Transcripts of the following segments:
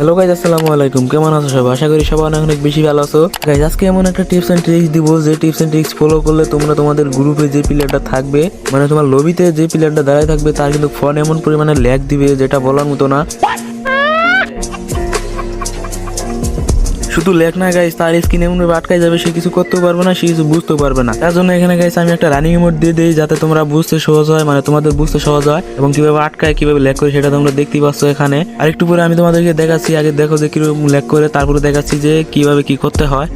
Hello guys আসসালামু আলাইকুম। কেমন আছো সবাই? আশা করি সবাই অনেক বেশি ভালো আছো। গাইজ আজকে এমন একটা টিপস এন্ড ট্রিক্স দিব যে টিপস এন্ড ট্রিক্স ফলো করলে তোমরা তোমাদের গ্রুপে যে প্লেয়ারটা থাকবে মানে তোমার লবিতে যে প্লেয়ারটা দাঁড়ায় থাকবে, তার কিন্তু ফোন এমন পরিমাণে ল্যাগ দিবে যেটা বলার মতো না। শুধু লেখ না গাইস তার স্কিন এমন ভাবে আটকাই যাবে সে কিছু করতেও পারবে না, সে কিছু বুঝতেও পারবে না। তার জন্য এখানে গাইস আমি একটা রানিং মোড দিয়ে দিই যাতে তোমরা বুঝতে সহজ হয় মানে তোমাদের বুঝতে সহজ হয় এবং কীভাবে আটকায়, কীভাবে ল্যাক করে সেটা তোমরা দেখতেই পাচ্ছ এখানে। আর একটু পরে আমি তোমাদেরকে দেখাচ্ছি, আগে দেখো যে কীরকম ল্যাক করে, তারপরে দেখাচ্ছি যে কীভাবে কি করতে হয়।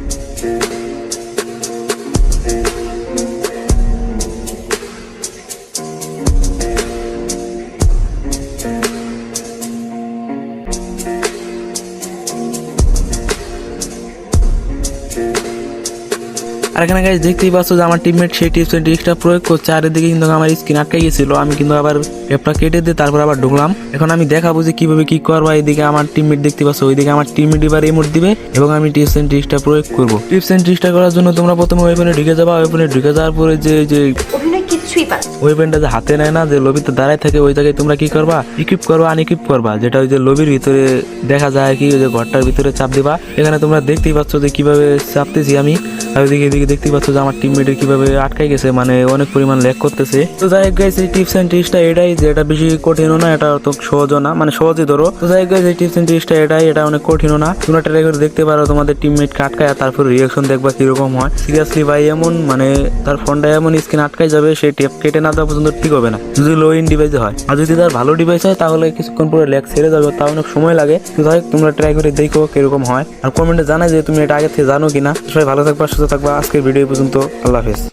আর এখানে গাইজ দেখতেই পাচ্ছ যে আমার টিমমেট সেই টিপস এন্ড ট্রিক্সটা প্রয়োগ করছে। আর এদিকে কিন্তু আমার স্ক্রিন আটকে গেছিল আমি কিন্তু আবার ট্যাপটা কেটে দিয়ে তারপর আবার ঢুকলাম। এখন আমি দেখাবো যে কীভাবে কী করব। এদিকে আমার টিমমেট দেখতে পাচ্ছ, ওইদিকে আমার টিমমেট এবার এমোট দিবে এবং আমি টিপস এন্ড ট্রিক্সটা প্রয়োগ করব। টিপস এন্ড ট্রিক্সটা করার জন্য তোমরা প্রথমে ওয়েপনে ঢুকে যাবা। ওয়েপনে ঢুকে যাওয়ার পরে যে যে না। যে হাতে নেয় না, যে লবিতে দাঁড়ায় থাকে, ওই জায়গায় তোমরা কি করবা? ইকুইপ করবা করবা। যেটা ওই যে লবির ভিতরে দেখা যায় কি, ওই যে ঘরটার ভিতরে চাপ দিবা। এখানে তোমরা দেখতেই পাচ্ছ যে কীভাবে চাপতেছি আমি। আর ওইদিকে, এদিকে দেখতেই পাচ্ছ যে আমার কীভাবে আটকাই গেছে মানে অনেক পরিমাণ ল্যাক করতেছে। তো যাই টিপস এন্ড ট্রিক্সটা এটাই যে এটা বেশি কঠিনও না, এটা তো সহজও না মানে সহজই ধরো। তো যাই হোক টিপস এন্ড ট্রিক্সটা এটাই, এটা অনেক কঠিনও না। তোমরা ট্রাই করে দেখতে পারো তোমাদের টিমমেটকে আটকায় তারপর রিয়াকশন দেখবা কীরকম হয়। সিরিয়াসলি ভাই, এমন মানে তার ফোনটা এমন স্ক্রিন আটকাই যাবে সেই কেটে না দেওয়া পর্যন্ত ঠিক হবে না। যদি লো ইন ডিভাইস হয়। আর যদি তার ভালো ডিভাইস হয়, তাহলে কিছুক্ষণ পরে ল্যাগ সেরে যাবে তা অনেক সময় লাগে। যাই তোমরা ট্রাই করে দেখো কীরকম হয়। আর কমেন্টে জানাই যে তুমি এটা আগে থেকে জানো কিনা। সবাই ভালো থাকবা, সুস্থ থাকবা। আজকের ভিডিও পর্যন্ত। আল্লাহ হাফেজ।